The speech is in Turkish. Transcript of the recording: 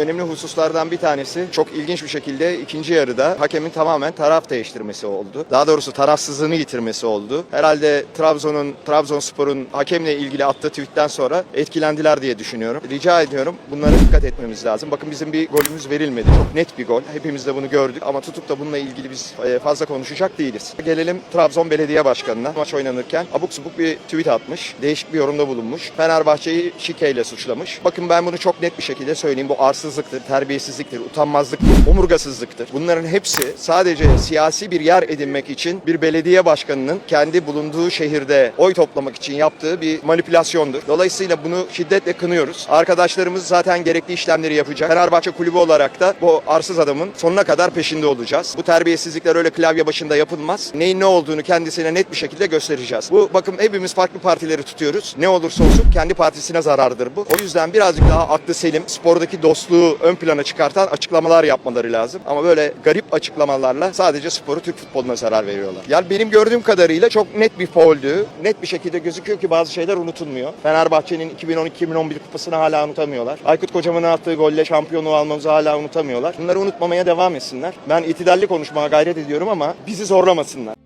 Önemli hususlardan bir tanesi çok ilginç bir şekilde ikinci yarıda hakemin tamamen taraf değiştirmesi oldu. Daha doğrusu tarafsızlığını yitirmesi oldu. Herhalde Trabzon'un, Trabzonspor'un hakemle ilgili attığı tweetten sonra etkilendiler diye düşünüyorum. Rica ediyorum bunlara dikkat etmemiz lazım. Bakın bizim bir golümüz verilmedi. Çok net bir gol. Hepimiz de bunu gördük ama tutup da bununla ilgili biz e, fazla konuşacak değiliz. Gelelim Trabzon Belediye Başkanı'na. Maç oynanırken abuk subuk bir tweet atmış. Değişik bir yorumda bulunmuş. Fenerbahçe'yi şikeyle suçlamış. Bakın ben bunu çok net bir şekilde söyleyeyim. Bu arsızlıktır, terbiyesizliktir, utanmazlıktır, omurgasızlıktır. Bunların hepsi sadece siyasi bir yer edinmek için bir belediye başkanının kendi bulunduğu şehirde oy toplamak için yaptığı bir manipülasyondur. Dolayısıyla bunu şiddetle kınıyoruz. Arkadaşlarımız zaten gerekli işlemleri yapacak. Fenerbahçe kulübü olarak da bu arsız adamın sonuna kadar peşinde olacağız. Bu terbiyesizlikler öyle klavye başında yapılmaz. Neyin ne olduğunu kendisine net bir şekilde göstereceğiz. Bu bakın hepimiz farklı partileri tutuyoruz. Ne olursa olsun kendi partisine zarardır bu. O yüzden birazcık daha aklı selim, spordaki dostluğu ön plana çıkartan açıklamalar yapmaları lazım. Ama böyle garip açıklamalarla sadece sporu Türk futboluna zarar veriyorlar. Yani benim gördüğüm kadarıyla çok net bir fauldü. Net bir şekilde gözüküyor ki bazı şeyler unutulmuyor. Fenerbahçe'nin 2012-2011 kupasını hala unutamıyorlar. Aykut Kocaman'ın attığı golle şampiyonluğu almamızı hala unutamıyorlar. Bunları unutmamaya devam etsinler. Ben itidalli konuşmaya gayret ediyorum ama bizi zorlamasınlar.